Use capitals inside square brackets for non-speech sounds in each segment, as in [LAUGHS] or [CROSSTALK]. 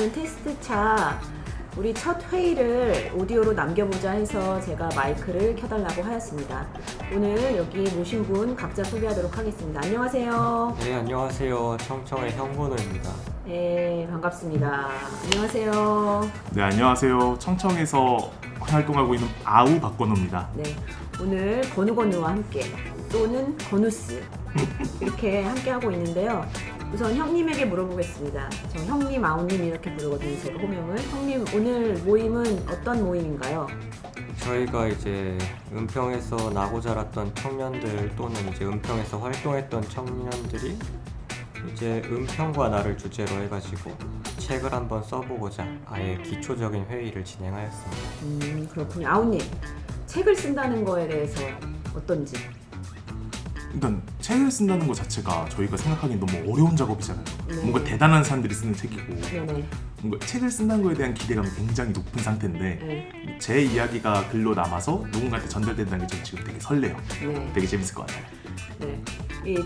오늘은 테스트차 우리 첫 회의를 오디오로 남겨보자 해서 제가 마이크를 켜달라고 하였습니다. 오늘 여기 모신 분 각자 소개하도록 하겠습니다. 안녕하세요. 네, 안녕하세요. 청청의 형건우입니다. 네 반갑습니다. 안녕하세요. 네 안녕하세요. 청청에서 활동하고 있는 아우 박건호입니다. 네 오늘 건우건우와 함께 또는 건우스 [LAUGHS] 이렇게 함께 하고 있는데요. 우선 형님에게 물어보겠습니다. 저 형님, 아우님 이렇게 부르거든요. 제가 호명을. 형님 오늘 모임은 어떤 모임인가요? 저희가 이제 은평에서 나고 자랐던 청년들 또는 이제 은평에서 활동했던 청년들이 이제 은평과 나를 주제로 해가지고 책을 한번 써보고자 아예 기초적인 회의를 진행하였습니다. 음 그렇군요. 아우님 책을 쓴다는 거에 대해서 어떤지. 일단 책을 쓴다는 것 자체가 저희가 생각하기엔 너무 어려운 작업이잖아요. 네. 뭔가 대단한 사람들이 쓰는 책이고 네네. 뭔가 책을 쓴다는 거에 대한 기대감이 굉장히 높은 상태인데 네. 제 이야기가 글로 남아서 누군가한테 전달된다는 게 저는 지금 되게 설레요. 네. 되게 재밌을 것 같아요. 네. 이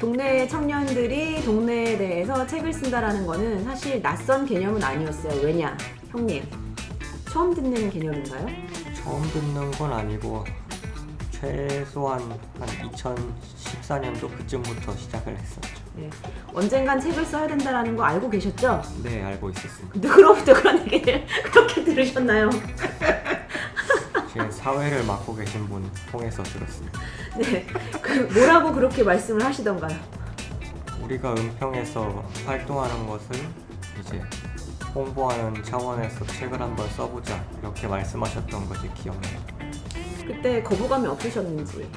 동네 청년들이 동네에 대해서 책을 쓴다라는 거는 사실 낯선 개념은 아니었어요. 왜냐, 형님 처음 듣는 개념인가요? 처음 듣는 건 아니고 최소한 한 2014년도 그쯤부터 시작을 했었죠. 네. 언젠간 책을 써야 된다라는 거 알고 계셨죠? 네, 알고 있었습니다. 누구로부터 그런 얘기를 [LAUGHS] 그렇게 들으셨나요? [LAUGHS] 지금 사회를 맡고 계신 분 통해서 들었습니다. 네. 그 뭐라고 그렇게 말씀을 하시던가요? 우리가 은평에서 활동하는 것을 이제 홍보하는 차원에서 책을 한번 써보자 이렇게 말씀하셨던 것이 기억나요. 그때 거부감이 없으셨는지.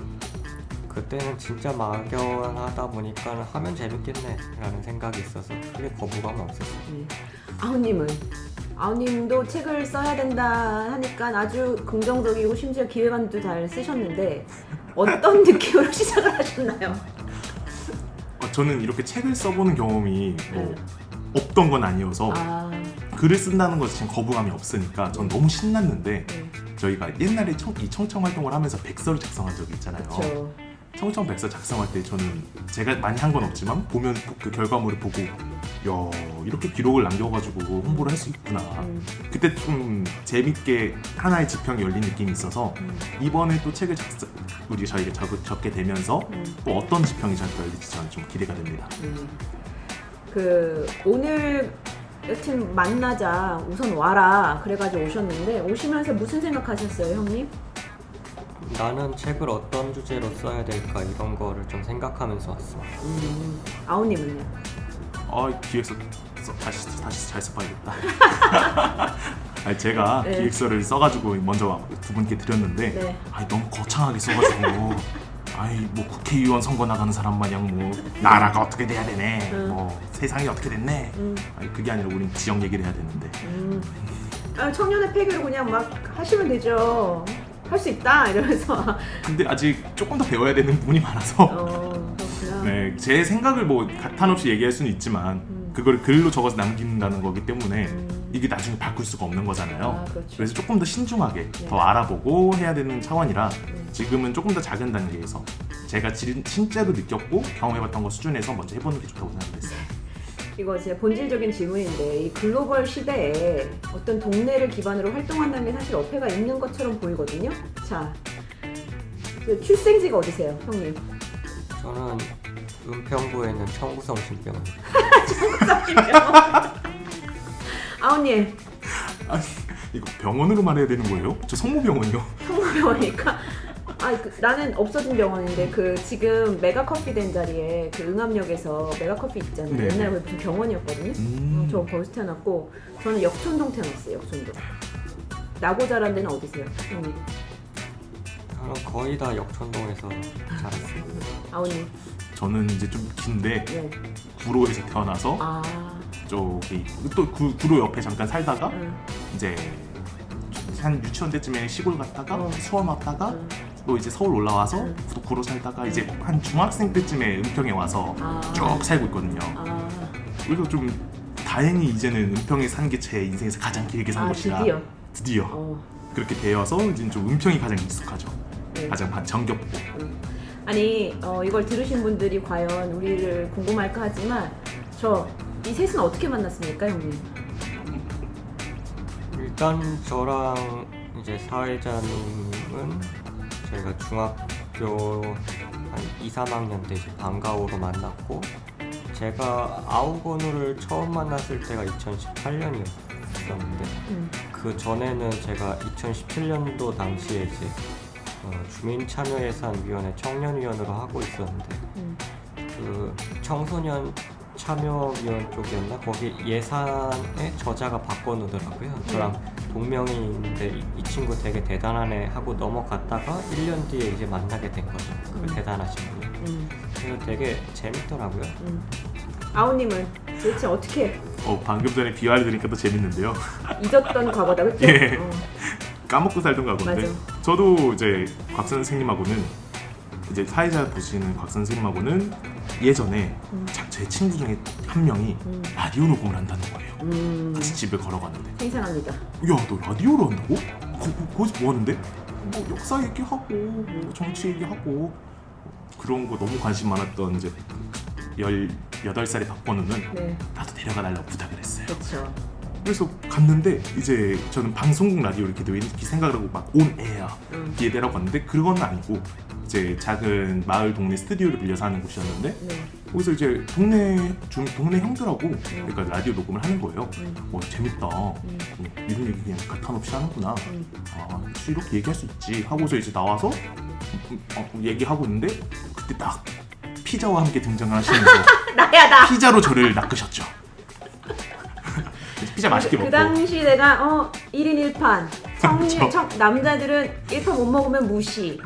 그때는 진짜 막연하다 보니까 하면 재밌겠네 라는 생각이 있어서 크게 거부감은 없었어요. 네. 아우님은 아우님도 책을 써야 된다 하니까 아주 긍정적이고 심지어 기획안도 잘 쓰셨는데 어떤 [LAUGHS] 느낌으로 시작을 하셨나요? 어, 저는 이렇게 책을 써보는 경험이 뭐 네. 없던 건 아니어서 아, 글을 쓴다는 것에 지금 거부감이 없으니까 전 너무 신났는데 네. 저희가 옛날에 청, 이 청청 활동을 하면서 백서를 작성한 적이 있잖아요. 그렇죠. 청청 백서 작성할 때 저는 제가 많이 한 건 없지만 보면 그 결과물을 보고 야 이렇게 기록을 남겨가지고 홍보를 할 수 있구나 음, 그때 좀 재밌게 하나의 지평이 열린 느낌이 있어서 음, 이번에 또 책을 작성 우리 저희가 적, 적게 되면서 음, 또 어떤 지평이 저한테 열릴지 저는 좀 기대가 됩니다. 음. 그 오늘 여튼 만나자 우선 와라 그래가지고 오셨는데 오시면서 무슨 생각하셨어요 형님? 나는 책을 어떤 주제로 써야 될까 이런 거를 좀 생각하면서 왔어. 음, 아우님은요? 아 기획서 써, 다시 다시 잘 써봐야겠다. [LAUGHS] 아니, 제가 네. 기획서를 써가지고 먼저 두 분께 드렸는데 네. 아니 너무 거창하게 써가지고 [LAUGHS] 아이 뭐 국회의원 선거 나가는 사람 마냥 뭐 나라가 어떻게 돼야 되네 음. 뭐 세상이 어떻게 됐네 음, 아니 그게 아니라 우린 지역 얘기를 해야 되는데 음. 아, 청년의 폐교를 그냥 막 하시면 되죠. 할 수 있다 이러면서. 근데 아직 조금 더 배워야 되는 부분이 많아서 어 그렇구나. 네, 제 생각을 뭐 가탄 없이 얘기할 수는 있지만 음. 그걸 글로 적어서 남긴다는 거기 때문에 음. 이게 나중에 바꿀 수가 없는 거잖아요. 아, 그렇죠. 그래서 조금 더 신중하게 네. 더 알아보고 해야 되는 차원이라 네. 지금은 조금 더 작은 단계에서 제가 진, 진짜로 느꼈고 경험해봤던 거 수준에서 먼저 해보는 게 좋다고 생각했어요. 이거 제 본질적인 질문인데 이 글로벌 시대에 어떤 동네를 기반으로 활동한다는 게 사실 어폐가 있는 것처럼 보이거든요. 자, 그 출생지가 어디세요, 형님? 저는 은평구에 있는 청구성 신병원 [LAUGHS] 아우님, 아니, 이거 병원으로 말해야 되는 거예요? 저 성모병원이요. 성모병원이니까. 아, 그, 나는 없어진 병원인데 그 지금 메가커피 된 자리에 그 응암역에서 메가커피 있잖아요. 네. 옛날에 무슨 병원이었거든요. 음. 어, 저 거기서 태어났고 저는 역촌동 태어났어요. 역촌동. 나고 자란 데는 어디세요, 형님? 저는 거의 다 역촌동에서 자랐어요. 아우님. 저는 이제 좀 긴데 네. 구로에서 태어나서 아, 저기 또 구, 구로 옆에 잠깐 살다가 응. 이제 한 유치원 때쯤에 시골 갔다가 어. 수원 왔다가 응. 또 이제 서울 올라와서 응. 또 구로 살다가 이제 한 중학생 때쯤에 은평에 와서 아. 쭉 살고 있거든요. 아, 그래서 좀 다행히 이제는 은평에 사는 게제 인생에서 가장 길게 산아 곳이라 드디어. 드디어 어, 그렇게 되어서 이제 좀 은평이 가장 익숙하죠. 네. 가장 반- 정겹고. 음. 아니 어, 이걸 들으신 분들이 과연 우리를 궁금할까 하지만 저 이 셋은 어떻게 만났습니까, 형님? 일단 저랑 이제 사회자님은 저희가 중학교 한 2, 3학년 때 이제 방과후로 만났고 제가 아우건우를 처음 만났을 때가 2018년이었는데 음. 그 전에는 제가 2017년도 당시에 이제 어, 주민참여예산위원회 청년위원으로 하고 있었는데 음. 그 청소년 참여위원 쪽이었나 거기 예산의 저자가 박건우더라고요. 저랑 동명이인데 이, 이 친구 되게 대단하네 하고 넘어갔다가 1년 뒤에 이제 만나게 된 거죠. 그 음. 대단하신 분이. 음. 그래서 되게 재밌더라고요. 음. 아우님은 도대체 어떻게 어, 방금 전에 비화를 들으니까 또 재밌는데요. [LAUGHS] 잊었던 과거다, 그렇죠? 예. 어. 까먹고 살던 가건데 맞아. 저도 이제 곽 선생님하고는 이제 사회자 보시는 곽 선생님하고는 예전에 음. 자- 제 친구 중에 한 명이 음. 라디오 녹음을 한다는 거예요. 음. 같이 집에 걸어갔는데 생생합니다. 야 너 라디오를 한다고? 거, 거, 거기서 뭐 하는데? 뭐 역사 얘기하고 뭐 정치 얘기하고 그런 거 너무 관심 많았던 이제 18살의 박건우는 네, 나도 데려가 달라고 부탁을 했어요. 그렇죠. 그래서 갔는데 이제 저는 방송국 라디오 이렇게 돼 이렇게 생각을 하고 막 온 에어 음. 뒤에 데려갔는데 그건 아니고 이제 작은 마을 동네 스튜디오를 빌려서 하는 곳이었는데 네. 거기서 이제 동네 중 동네 형들하고 그러니까 라디오 녹음을 하는 거예요. 음. 어 재밌다. 음. 음, 이런 얘기 그냥 가탄 없이 하는구나. 음. 아 이렇게 얘기할 수 있지 하고서 이제 나와서 음, 어, 얘기하고 있는데 그때 딱 피자와 함께 등장을 하시면서 [LAUGHS] 나야 나. 피자로 저를 낚으셨죠. [LAUGHS] 피자 맛있게 그 먹고 당시 내가 어 1인 1판. 성인 그렇죠. 청, 남자들은 1판 못 먹으면 무시.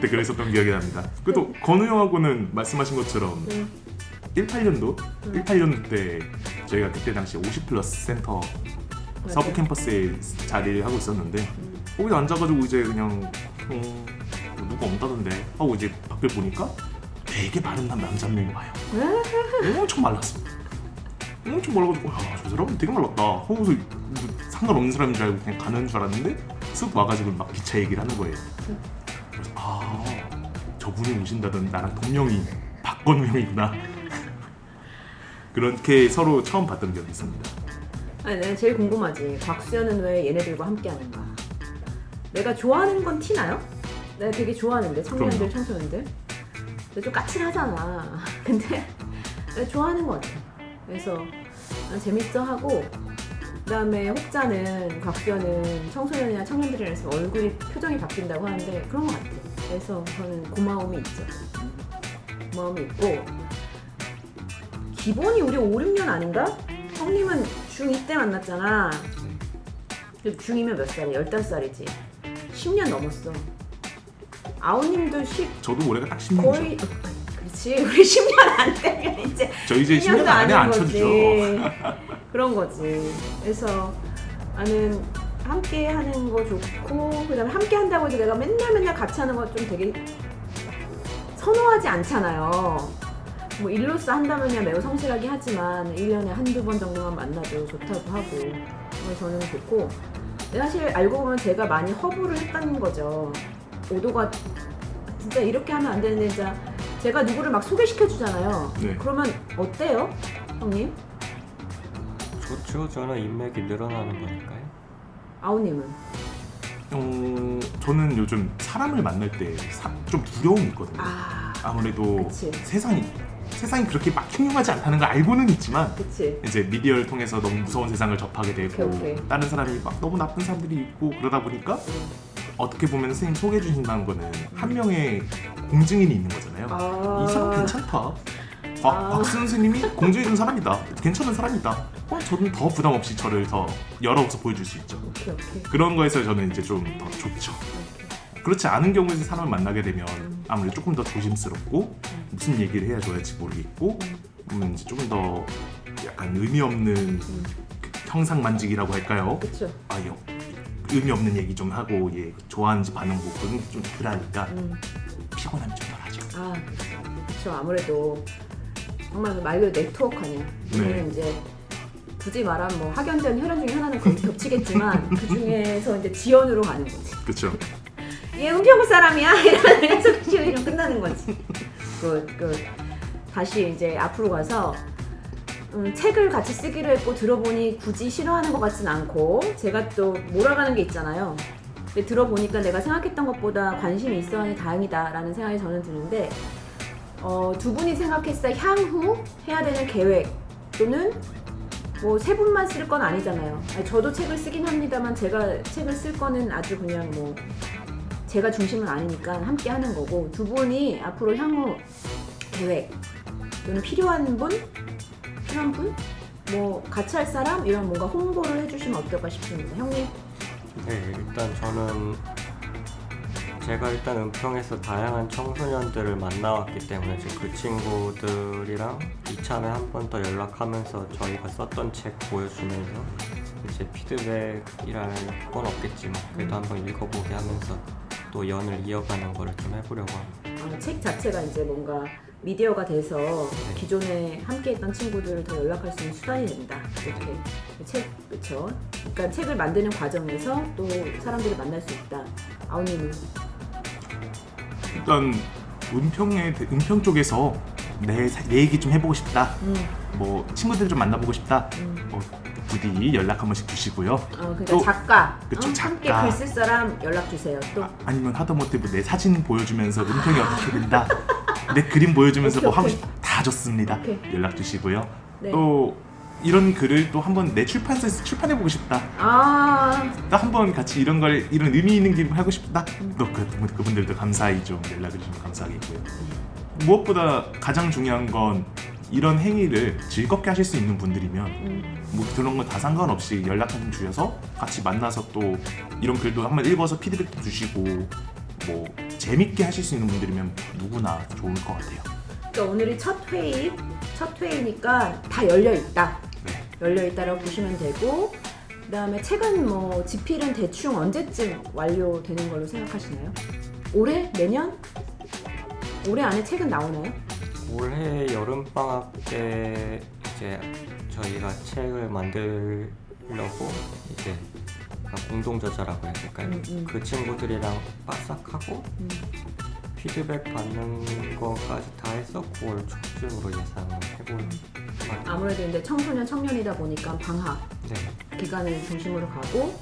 그때 그랬었던 기억이 납니다. 그래도 건우 형하고는 말씀하신 것처럼 음. 18년도 음. 18년도 때 저희가 그때 당시 50 플러스 센터 서부. 캠퍼스에 자리를 하고 있었는데 음. 거기 앉아가지고 이제 그냥 어, 누가 온다던데 하고 이제 밖을 보니까 되게 마른 남- 남자 한 명이 와요. 엄청 말랐어. 엄청 말라가지고 야저 사람 되게 말랐다 하고서 뭐 상관없는 사람인 줄 알고 그냥 가는 줄 알았는데 쓱 와가지고 막 기차 얘기를 하는 거예요. 아 저분이 오신다던 나랑 동명이 박건우 형이구나. [LAUGHS] 그렇게 서로 처음 봤던 기억이 있습니다. 아니, 내가 제일 궁금하지. 곽수연은 왜 얘네들과 함께하는가? 내가 좋아하는 건 티나요? 내가 되게 좋아하는데 청년들, 그럼요. 청소년들. 근데 좀 까칠하잖아. [LAUGHS] 근데 내가 좋아하는 것 같아. 그래서 난 재밌어 하고 그다음에 혹자는 곽수연은 청소년이나 청년들이랑 있으면 얼굴이 표정이 바뀐다고 하는데 그런 것 같아. 그래서 저는 고마움이 있죠. 고마움이 있고 기본이 우리 5, 6년 아닌가? 형님은 중2 때 만났잖아. 중2면 몇 살이야? 15살이지. 10년 넘었어. 아우님도 10 저도 올해가 딱 10년이죠. 거의 그렇지. [LAUGHS] 우리 10년 안 되면 이제 저 이제 10년 10년도 안에 안. 쳐주죠. [LAUGHS] 그런 거지. 그래서 나는 함께 하는 거 좋고 그다음에 함께 한다고 해서 내가 맨날 맨날 같이 하는 거 좀 되게 선호하지 않잖아요. 뭐 일로서 한다면야 매우 성실하게 하지만 1년에 한두 번 정도만 만나도 좋다고 하고 저는 좋고 사실 알고 보면 제가 많이 허브를 했다는 거죠. 오도가 진짜 이렇게 하면 안 되는데 진짜 제가 누구를 막 소개시켜 주잖아요. 네. 그러면 어때요, 형님? 좋죠. 저는 인맥이 늘어나는 거니까요. 아우님은? 어, 저는 요즘 사람을 만날 때 좀 두려움이 있거든요. 아, 아무래도 그치. 세상이 세상이 그렇게 막 흉흉하지 않다는 걸 알고는 있지만 그치. 이제 미디어를 통해서 너무 무서운 세상을 접하게 되고 오케이, 오케이. 다른 사람이 막 너무 나쁜 사람들이 있고 그러다 보니까 어떻게 보면 선생님 소개해 주신다는 거는 한 명의 공증인이 있는 거잖아요. 아, 이 사람 괜찮다. 곽, 아. 곽 선생님이 공증해준 사람이다. 괜찮은 사람이다. 어, 저는 더 부담 없이 저를 더 열어서 보여줄 수 있죠. 오케이, 오케이. 그런 거에서 저는 이제 좀 더 좋죠. 그렇지 않은 경우에서 사람을 만나게 되면 음. 아무래도 조금 더 조심스럽고 무슨 얘기를 해야 좋을지 모르겠고 음, 이제 조금 더 약간 의미 없는. 그 형상 만지기라고 할까요? 그쵸. 아요 의미 없는 얘기 좀 하고 예 좋아하는지 반응 보고 그런 게좀 덜하니까 음. 피곤함이 좀 덜하죠. 아, 그쵸. 아무래도 정말 말 그대로 네트워크 아니야. 네. 이제 굳이 말하면 뭐 학연전 혈연 중에 하나는 거의 겹치겠지만 [LAUGHS] 그 중에서 이제 지연으로 가는 거지. 그렇죠. 얘 은평구 사람이야? [LAUGHS] 이러면서 좀 끝나는 거지. 그, 그 다시 이제 앞으로 가서 음, 책을 같이 쓰기로 했고 들어보니 굳이 싫어하는 것 같진 않고 제가 또 몰아가는 게 있잖아요. 근데 들어보니까 내가 생각했던 것보다 관심이 있어 하니 다행이다라는 생각이 저는 드는데 어, 두 분이 생각했을 때 향후 해야 되는 계획 또는 뭐 세 분만 쓸 건 아니잖아요. 아니, 저도 책을 쓰긴 합니다만 제가 책을 쓸 거는 아주 그냥 뭐 제가 중심은 아니니까 함께 하는 거고 두 분이 앞으로 향후 계획 또는 필요한 분 필요한 분? 뭐 같이 할 사람 이런 뭔가 홍보를 해주시면 어떨까 싶습니다. 형님. 네, 일단 저는 제가 일단 은평에서 다양한 청소년들을 만나왔기 때문에 지금 그 친구들이랑 이참에 한 번 더 연락하면서 저희가 썼던 책 보여주면서 이제 피드백이랄 건 없겠지만 그래도 한번 읽어보게 하면서 또 연을 이어가는 거를 좀 해보려고 합니다. 어, 책 자체가 이제 뭔가 미디어가 돼서 네. 기존에 함께했던 친구들을 더 연락할 수 있는 수단이 된다. 이렇게 책 그렇죠. 그러니까 책을 만드는 과정에서 또 사람들을 만날 수 있다. 아우님 은 일단 은평에 은평 쪽에서 내, 사- 내 얘기 좀 해보고 싶다. 음, 뭐 친구들 좀 만나보고 싶다. 음. 뭐 부디 연락 한 번씩 주시고요. 어, 그러니까 또- 작가, 그쵸, 어? 함께 작가. 글쓸 사람 연락 주세요. 또 아, 아니면 하다못해 뭐내 사진 보여주면서 은평이 어떻게 된다. 내 그림 보여주면서 오케이, 뭐 하고 오케이. 싶다 다 좋습니다. 오케이. 연락 주시고요. 네. 또 이런 글을 또 한번 내 출판사에서 출판해 보고 싶다. 아, 또 한번 같이 이런 걸 이런 의미 있는 길 하고 싶다. 또 그, 그분들도 감사히 좀 연락을 주시면 감사하겠고요. 무엇보다 가장 중요한 건 이런 행위를 즐겁게 하실 수 있는 분들이면 음, 뭐 그런 건 다 상관없이 연락 한번 주셔서 같이 만나서 또 이런 글도 한번 읽어서 피드백도 주시고 뭐 재밌게 하실 수 있는 분들이면 누구나 좋을 것 같아요. 그러니까 오늘이 첫 회의, 첫 회의니까 다 열려 있다. 네. 열려 있다라고 보시면 되고 그다음에 책은 뭐 집필은 대충 언제쯤 완료되는 걸로 생각하시나요? 올해 내년? 올해 안에 책은 나오나요? 올해 여름 방학 때 이제 저희가 책을 만들려고 이제 공동 저자라고 해야 될까요? 음, 음. 그 친구들이랑 빠삭하고 음. 피드백 받는 거까지 다 해서 9월 초쯤으로 예상을 말. 아무래도 이제 청소년 청년이다 보니까 방학 네, 기간을 중심으로 가고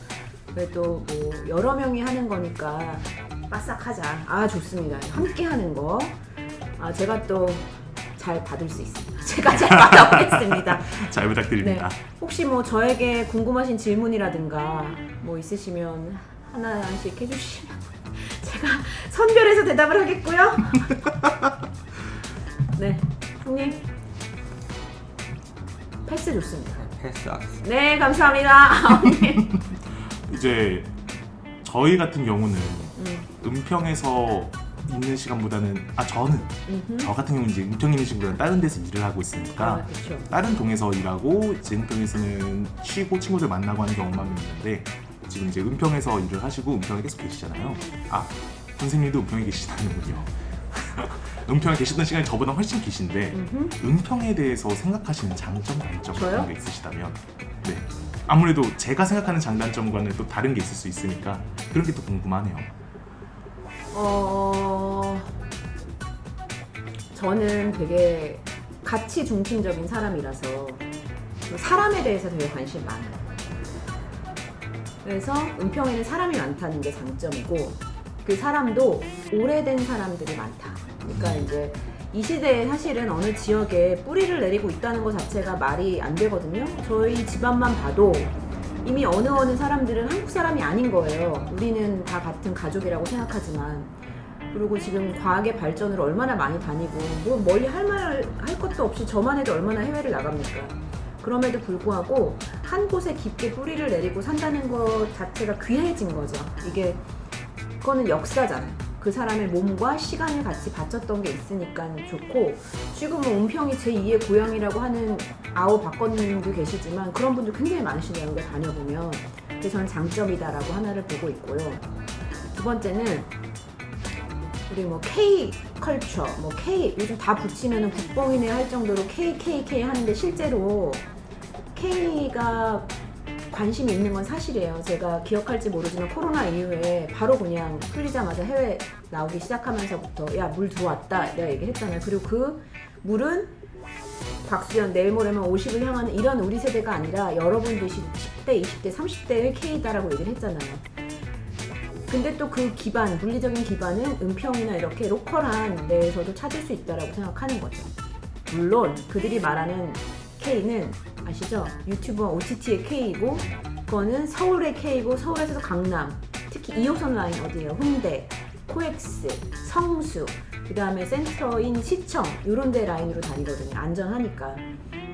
그래도 뭐 여러 명이 하는 거니까 빠싹하자. 아 좋습니다. 함께 하는 거. 아 제가 또 잘 받을 수 있습니다. [LAUGHS] 제가 잘 받아보겠습니다. [LAUGHS] 잘 부탁드립니다. 혹시 뭐 저에게 궁금하신 질문이라든가 뭐 있으시면 하나씩 해주시면 [LAUGHS] 제가 선별해서 대답을 하겠고요. 네, 형님 패스 좋습니다. 네, 패스하겠습니다. 네, 감사합니다. [LAUGHS] 이제 저희 같은 경우는 음, 은평에서 있는 시간보다는 아 저는 음흠. 저 같은 경우는 이제 은평에 있는 시간보다는 다른 데서 일을 하고 아, 있으니까 그렇죠. 다른 동에서 일하고 이제 은평에서는 쉬고 친구들 만나고 하는 경우만 있는데 지금 이제 은평에서 일을 하시고 은평에 계속 계시잖아요. 아 선생님도 은평에 계시다는군요. 은평에 계시던 시간이 저보다 훨씬 기신데 음흠. 은평에 대해서 생각하시는 장점 단점 저요? 같은 게 있으시다면 네 아무래도 제가 생각하는 장단점과는 또 다른 게 있을 수 있으니까 그런 게 또 궁금하네요. 어 저는 되게 가치 중심적인 사람이라서 사람에 대해서 되게 관심 많아요. 그래서 은평에는 사람이 많다는 게 장점이고 그 사람도 오래된 사람들이 많다. 그러니까 이제 이 시대에 사실은 어느 지역에 뿌리를 내리고 있다는 것 자체가 말이 안 되거든요. 저희 집안만 봐도 이미 어느 어느 사람들은 한국 사람이 아닌 거예요. 우리는 다 같은 가족이라고 생각하지만 그리고 지금 과학의 발전으로 얼마나 많이 다니고 뭐 멀리 할 말 할 것도 없이 저만 해도 얼마나 해외를 나갑니까? 그럼에도 불구하고 한 곳에 깊게 뿌리를 내리고 산다는 것 자체가 귀해진 거죠. 이게 그거는 역사잖아요. 그 사람의 몸과 시간을 같이 바쳤던 게 있으니까 좋고 지금 뭐 은평이 제2의 고향이라고 하는 아우 박건님도 계시지만 그런 분들 굉장히 많으시네요. 여기 다녀보면 그래서 저는 장점이다라고 하나를 보고 있고요. 두 번째는 우리 뭐 K 컬처, 뭐 K 요즘 다 붙이면은 국뽕이네 할 정도로 K K K 하는데 실제로 K가 관심이 있는 건 사실이에요. 제가 기억할지 모르지만 코로나 이후에 바로 그냥 풀리자마자 해외 나오기 시작하면서부터 야 물 들어왔다 내가 얘기했잖아요. 그리고 그 물은 박수현 내일 모레면 50을 향하는 이런 우리 세대가 아니라 여러분들 10대, 20대, 30대의 K다라고 얘기를 했잖아요. 근데 또 그 기반, 물리적인 기반은 은평이나 이렇게 로컬한 데에서도 찾을 수 있다라고 생각하는 거죠. 물론 그들이 말하는 K는 아시죠? 유튜버 OTT의 K이고 그거는 서울의 K고 서울에서 강남 특히 2호선 라인 어디예요? 홍대, 코엑스, 성수 그 다음에 센터인 시청 이런 데 라인으로 다니거든요 안전하니까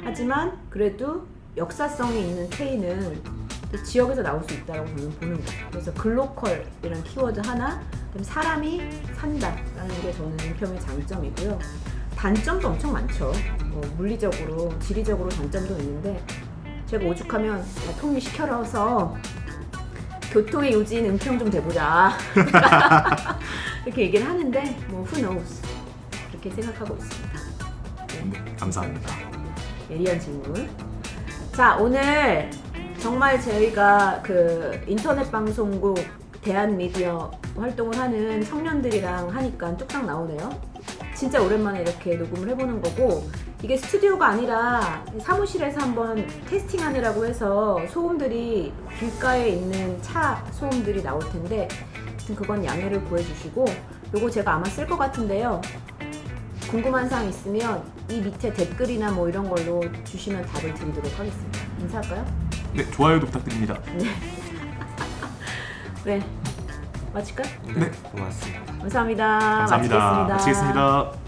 하지만 그래도 역사성이 있는 K는 또 지역에서 나올 수 있다고 저는 보는 거예요 그래서 글로컬이라는 키워드 하나 그다음에 사람이 산다라는 게 저는 은평의 장점이고요 단점도 엄청 많죠 뭐 물리적으로 지리적으로 단점도 있는데 제가 오죽하면 야, 통일 시켜라서 교통의 요지인 은평 좀 돼보자 [LAUGHS] 이렇게 얘기를 하는데 뭐 who knows 그렇게 생각하고 있습니다. 네, 감사합니다. 예리한 질문. 자 오늘 정말 저희가 그 인터넷 방송국 대한 미디어 활동을 하는 청년들이랑 하니까 뚝딱 나오네요. 진짜 오랜만에 이렇게 녹음을 해보는 거고 이게 스튜디오가 아니라 사무실에서 한번 테스팅하느라고 해서 소음들이 길가에 있는 차 소음들이 나올 텐데 하여튼 그건 양해를 구해주시고 요거 제가 아마 쓸 것 같은데요. 궁금한 사항 있으면 이 밑에 댓글이나 뭐 이런 걸로 주시면 답을 드리도록 하겠습니다. 인사할까요? 네, 좋아요도 부탁드립니다. [LAUGHS] [LAUGHS] 네. 마칠까요? 네, 고맙습니다. 감사합니다. 감사합니다. 마치겠습니다. 마치겠습니다.